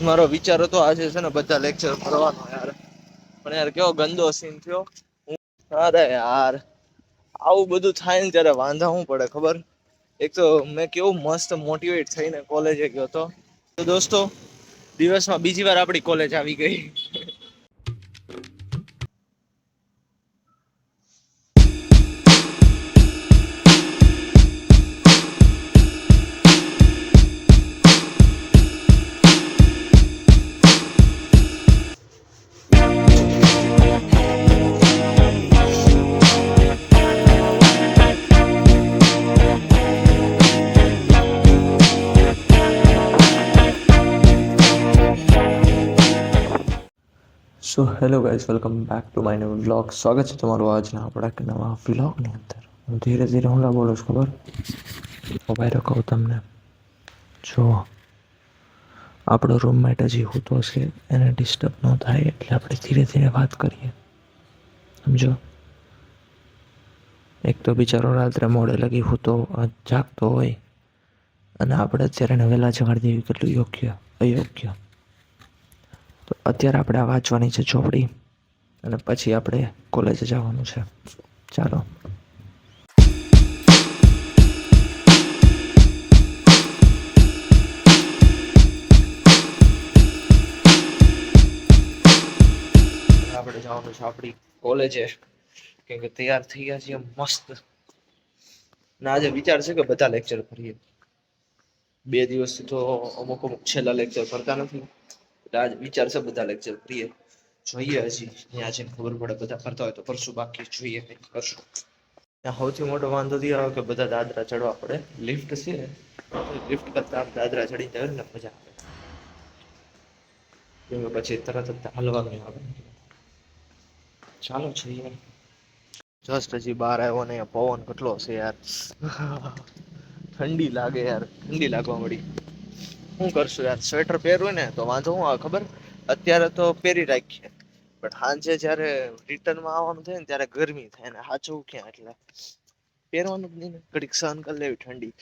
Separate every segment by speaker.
Speaker 1: મારો વિચાર હતો. આજે છે ને બધા લેક્ચર ભરવાનો યાર. પણ યાર કેવો ગંદો સીન થયો. હું અરે યાર, આવું બધું થાય ને ત્યારે વાંધા શું પડે, ખબર? એક તો મેં કેવું મસ્ત મોટિવેટ થઈને કોલેજે ગયો હતો. તો દોસ્તો, દિવસમાં બીજી વાર આપણી કોલેજ આવી ગઈ.
Speaker 2: So hello guys welcome back to my new vlog સ્વાગત છે તમારું આજના આપણા એક નવા વ્લોગની અંદર હું ધીરે ધીરે હું લા બોલું છું ખબર મોબાઈલ કહું તમને જો આપણો રૂમમેટ હજી હોતો છે એને ડિસ્ટર્બ ન થાય એટલે આપણે ધીરે ધીરે વાત કરીએ સમજો એક તો બિચારો રાત્રે મોડે લગી હોતો જાગતો હોય અને આપણે અત્યારે એને વહેલા જગાડી દેવી કેટલું યોગ્ય અયોગ્ય તો અત્યારે આપણે આ વાંચવાની છે ચોપડી અને પછી આપણે કોલેજે જવાનું છે. ચાલો.
Speaker 1: આપણે જવાનું છે આપણી કોલેજે કેમ કે તૈયાર થઈ ગયા છીએ મસ્ત. ના આજે વિચાર છે કે બધા લેક્ચર ભરીએ બે દિવસથી તો અમુક અમુક છેલ્લા લેક્ચર ભરતા નથી. આજ બધા લેક્ચર ભરીએ જોઈએ હજી ત્યાં જઈને ખબર પડે બધા કરતા હોય તો કરશું બાકી જોઈએ કંઈક કરશું. ત્યાં સૌથી મોટો વાંધો તે આવે કે બધા દાદરા ચડવા પડે. લિફ્ટ છે. લિફ્ટ કરતા દાદરા ચડી જાય ને મજા આવે. કેમ કે પછી તરત જ હાલવાનું આવે. ચાલો જઈએ જસ્ટ હજી બહાર આવ્યો ને પવન કેટલો છે યાર. ઠંડી લાગે યાર, ઠંડી લાગવા મળી. શું કરશું? યાર સ્વેટર પહેરવું ને તો વાંધો હું ખબર? અત્યારે તો પહેરી રાખીએ. પણ સાંજે જ્યારે રિટર્નમાં આવવાનું થાય ને ત્યારે ગરમી થાય ને સાચવું ક્યાં એટલે? પહેરવાનું જ નહીં ને. ઘડીક સહન કરી લેવી ઠંડી.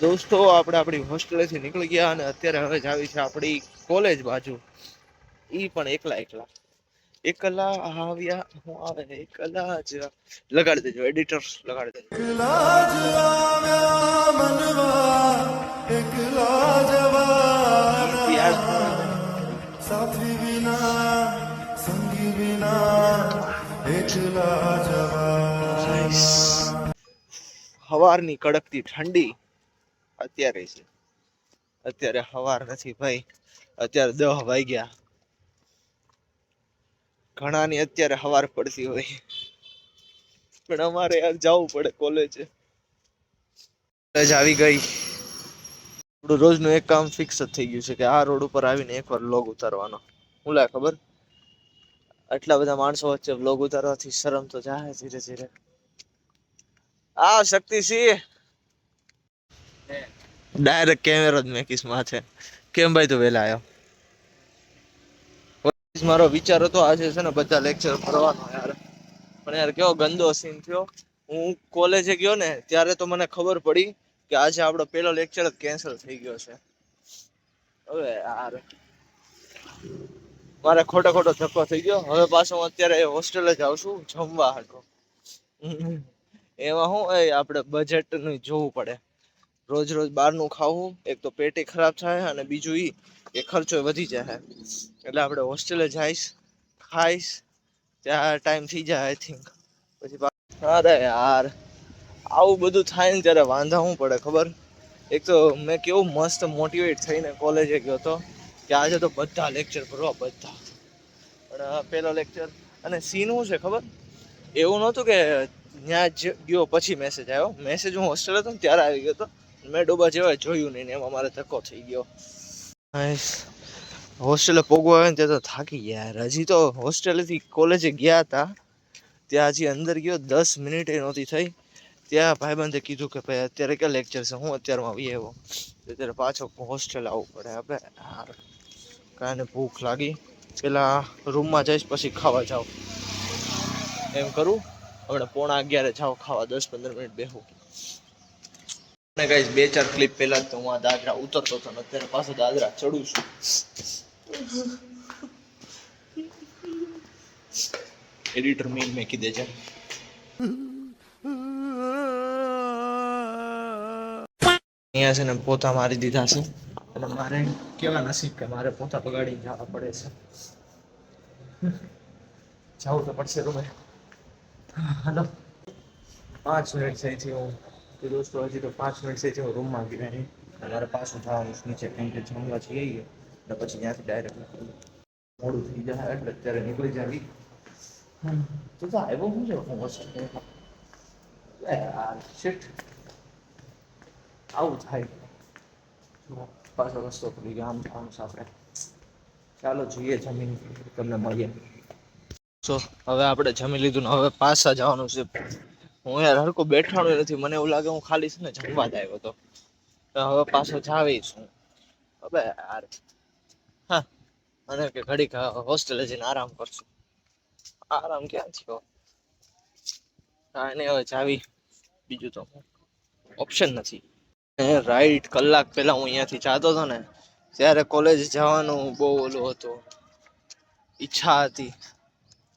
Speaker 1: દોસ્તો, આપણે આપણી હોસ્ટેલેથી નીકળી ગયા અને અત્યારે હવે જ આવી છે આપણી કોલેજ બાજુ. એ પણ એકલા એકલા. એકલા આવ્યા હું આવે એકલા જ લગાડી દેજો એડિટર લગાડી દેજો.
Speaker 3: એકલા જ આવ્યા મનવા એકલા જવાના સાથી વિના સંગી વિના એકલા જવાના
Speaker 1: હવારની કડકતી ઠંડી અત્યારે છે. અત્યારે હવાર નથી ભાઈ. અત્યારે દહ વાગ્યા. ઘણાની અત્યારે હવાર પડતી હોય. પણ અમારે યાર જવું પડે કોલેજે કોલેજ આવી ગઈ. આપણું રોજનું એક કામ ફિક્સ જ થઈ ગયું છે કે આ રોડ ઉપર આવીને એકવાર લોગ ઉતારવાનો. હું લા ખબર? આટલા બધા માણસો વચ્ચે વ્લોગ ઉતારવાથી શરમ તો જાય ધીરે ધીરે. આ શક્તિસિંહ. ડાયરેક્ટ કેમેરો જ મેકીસમાં છે. કેમ ભાઈ તું વેલા આવ્યો મારો વિચાર હતો આજે છે ને બધા લેક્ચર ભરવાનો યાર. પણ યાર, કેવો ગંદો સીન થયો. હું કોલેજે ગયો ને, ત્યારે તો મને ખબર પડી કે આજે આપણો પેલો લેક્ચર જ કેન્સલ થઈ ગયો છે. હવે યાર, મારે ખોટો ખોટો ધક્કો થઈ ગયો. હવે પાછો હું અત્યારે હોસ્ટેલે જ આવું છું, જમવા હાટો. એમાં શું એ આપણે બજેટનું જોવું પડે. રોજ રોજ બહારનું ખાવું, એક તો પેટે ખરાબ થાય અને બીજું ઈ કે ખર્ચો વધી જાય. એટલે આપણે હોસ્ટેલે જઈશ, ખાઈશ, ત્યાં ટાઈમ થઈ જાય આઈ થિંક પછી અરે યાર. આવું બધું થાય ને ત્યારે વાંધા શું પડે, ખબર? એક તો મેં કેવું મસ્ત મોટિવેટ થઈને કોલેજે ગયો હતો કે આજે તો બધા લેક્ચર ભરવા, બધા. પણ પહેલો લેક્ચર અને સીન શું છે, ખબર? એવું નહોતું કે ત્યાં જ ગયો, પછી મેસેજ આવ્યો. મેસેજ હું હોસ્ટેલ હતો ને ત્યારે આવી ગયો હતો. મેં ડોબા જેવા જોયું નહીં ને એમાં મારે ધક્કો થઈ ગયો. હોસ્ટેલે પોગવા આવ્યો ને ત્યાં તો થાકી ગયા. યાર. હજી તો હોસ્ટેલેથી કોલેજે ગયા હતા. ત્યાં હજી અંદર ગયો, દસ મિનિટે નહોતી થઈ. ત્યાં ભાઈબંધે કીધું કે ભાઈ, અત્યારે ક્યાં લેક્ચર છે? હું અત્યારમાં આવી આવ્યો અત્યારે પાછો હોસ્ટેલ આવવું પડે આપણે. હાર. કાંઈ ભૂખ લાગી. પેલા રૂમમાં જઈશ, પછી ખાવા જાઉં. એમ કરું. હમણાં પોણા અગિયારે જાઓ ખાવા દસ પંદર મિનિટ બેહું. ને ગાઈસ બે ચાર ક્લિપ પહેલા તો હું આ દાદરા ઉતરતો હતો અત્યારે પાછો દાદરા ચડું છું. એડિટર મીન કીધે છે. અહીંયા છે ને પોતા મારી દીધા છે. અને મારે કેવા નસીબ કે મારે પોતા બગાડીને જવા પડે છે. જવું તો પડશે રૂમે. હલો. પાંચ મિનિટ થઈ હું તો દોસ્તો હજી તો પાંચ મિનિટ છે હું રૂમમાં ગયો નહીં મારે પાછું છે નીચે કેમ કે જમવા જઈએ ને પછી ત્યાંથી ડાયરેક્ટ મોડું થઈ જાય એટલે અત્યારે નીકળી જાવી. તો તો આવ્યો હું છે હું યાર શિટ આવું થાય. પાછો રસ્તો ખુલી ગયો આમ જવાનું છે આપણે. ચાલો જોઈએ જમીન તમને મળીએ. સો હવે આપણે જમી લીધું ને હવે પાછા જવાનું છે. હું યાર હરકો બેઠાણો નથી, મને એવું લાગે હું ખાલી છે ને જમવા જ આવ્યો હતો હવે પાછો જાવી છું હવે યાર, હા અને કે ઘડીક હોસ્ટેલે જઈને આરામ કરશું. આરામ ક્યાં થયો? હા, એને હવે જાવી. બીજું તો ઓપ્શન નથી. રાઈટ કલાક પહેલા હું અહીંયાથી જતો હતો ને, ત્યારે કોલેજ જવાનું બહુ ઓલું હતું. ઈચ્છા હતી.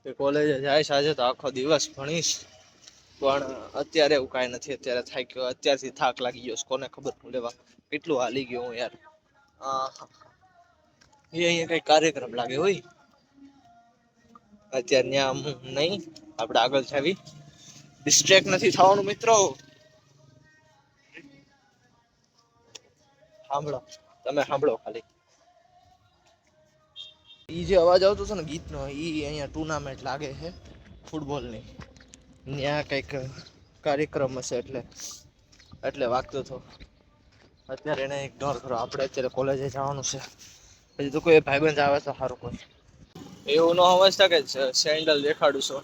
Speaker 1: કે કોલેજે જાય આજે તો આખો દિવસ ભણીશ. પણ અત્યારે એવું કાંઈ નથી. અત્યારે થાય ગયો. અત્યારથી થાક લાગી ગયો કોને ખબર હું લેવા? કેટલું હાલી ગયો હું યાર. એ અહીંયા કઈ કાર્યક્રમ લાગે હોય? અત્યારે ત્યાં નહીં. આપણે આગળ જાવી. ડિસ્ટ્રેક્ટ નથી થવાનું મિત્રો. સાંભળો. તમે સાંભળો ખાલી. ઈ જે અવાજ આવતો હતો ને ગીતનો, ઈ અહીંયા ટુર્નામેન્ટ લાગે છે ફૂટબોલની ત્યાં કંઈક કાર્યક્રમ હશે એટલે એટલે વાગતો હતો. અત્યારે એને ઇગ્નોર કરો આપણે અત્યારે કોલેજે જવાનું છે. હજી તો કોઈ ભાઈબંધ આવે તો સારું કોઈ. એવું ન સમજતા કે સેન્ડલ દેખાડું છો.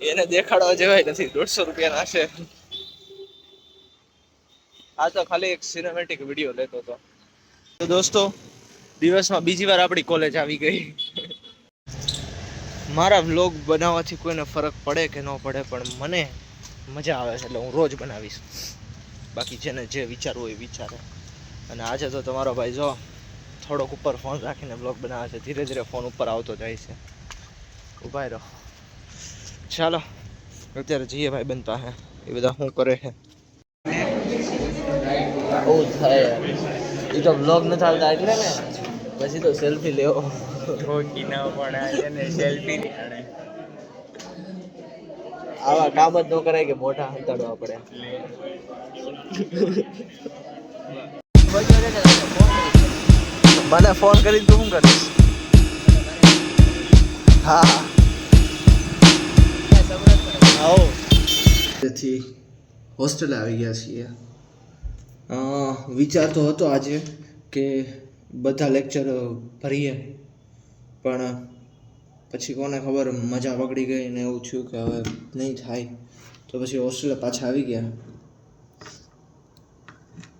Speaker 1: એને દેખાડવા જેવાય નથી, દોઢસો રૂપિયાના છે આ તો ખાલી એક સિનેમેટિક વીડિયો લેતો હતો. તો દોસ્તો, દિવસમાં બીજી વાર આપણી કોલેજ આવી ગઈ. મારા વ્લોગ બનાવવાથી કોઈને ફરક પડે કે ન પડે, પણ મને મજા આવે છે એટલે હું રોજ બનાવીશ. બાકી જેને જે વિચારવું એ વિચારે. અને આજે તો તમારો ભાઈ જો થોડોક ઉપર ફોન રાખીને બ્લોગ બનાવે છે, ધીરે ધીરે ફોન ઉપર આવતો જાય છે. ઉભાઈ રહો. ચાલો, અત્યારે જઈએ ભાઈ બનતા હે. એ બધા શું કરે છે? બહુ થાય એ તો બ્લોગ ન ચાલતા એટલે ને? પછી તો સેલ્ફી લેવો. આવા કામ જ ન કરાય કે મોટા હંતાડવા પડે. મને ફોન કરી તું શું કરીશ? હા. આવો. તેથી હોસ્ટેલ આવી ગયા છીએ. અ, વિચાર તો હતો આજે કે બધા લેક્ચર ભરીએ. પણ પછી કોને ખબર, મજા બગડી ગઈ ને એવું થયું કે હવે નહીં થાય. તો પછી હોસ્ટેલે પાછા આવી ગયા.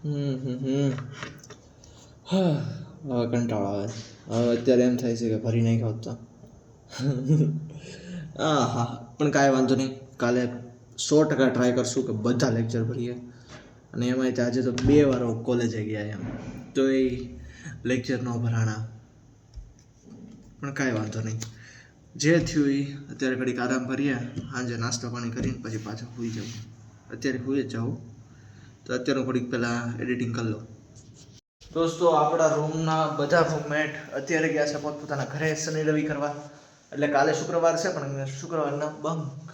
Speaker 1: હમ હમ હા, હવે કંટાળો આવે. હવે અત્યારે એમ થાય છે કે ભરી નહીં ખાવતા હા હા પણ કાંઈ વાંધો નહીં. કાલે સો ટકા ટ્રાય કરશું કે બધા લેક્ચર ભરીએ. અને એમાંય આજે તો બે વાર કોલેજે ગયા એમ. તો એ લેક્ચર ન ભરાણા. પણ કાંઈ વાંધો નહીં. જે થયું એ, અત્યારે ઘડીક આરામ કરીએ, સાંજે નાસ્તો પાણી કરીને પછી પાછા હોઈ જાઉં અત્યારે હોઈ જ જાઉં. તો અત્યારે ઘડીક પહેલાં એડિટિંગ કરી લઉં. દોસ્તો, આપણા રૂમના બધા રૂમમેટ અત્યારે ગયા છે પોતપોતાના ઘરે શનિ રવિ કરવા. એટલે કાલે શુક્રવાર છે, પણ શુક્રવારના બંક.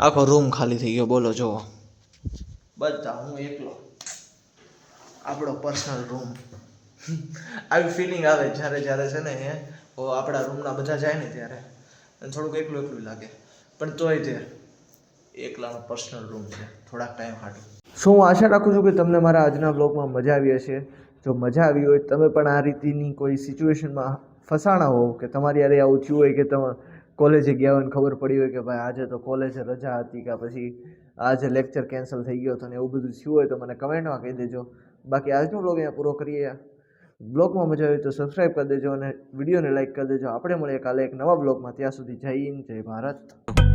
Speaker 1: આખો રૂમ ખાલી થઈ ગયો. બોલો, જુઓ. બધા, હું એકલો. આપણો પર્સનલ રૂમ. આવી ફિલિંગ આવે જ્યારે જ્યારે છે ને એ આપણા રૂમના બધા જાય ને ત્યારે, અને થોડુંક એકલું એકલું લાગે. પણ તોય તે એકલાનો પર્સનલ રૂમ છે. થોડાક ટાઈમ હાટું.
Speaker 2: શું હું આશા રાખું છું કે તમને મારા આજના બ્લોગમાં મજા આવી હશે? જો મજા આવી હોય, તમે પણ આ રીતની કોઈ સિચ્યુએશનમાં ફસાણા હોવ કે તમારી યારે આવું થયું હોય કે તમે કોલેજે ગયા હોય ખબર પડી હોય કે ભાઈ આજે તો કોલેજે રજા હતી કે પછી આજે લેક્ચર કેન્સલ થઈ ગયો હતો ને એવું બધું થયું હોય તો મને કમેન્ટમાં કહી દેજો. બાકી આજનો બ્લોગ અહીંયા પૂરો કરીએ. બ્લોગમાં મજા આવી તો સબસ્ક્રાઈબ કરી દેજો અને વિડીયોને લાઇક કરી દેજો. આપણે મળીએ કાલે એક નવા બ્લોગમાં. ત્યાં સુધી જય હિન્દ, જય ભારત.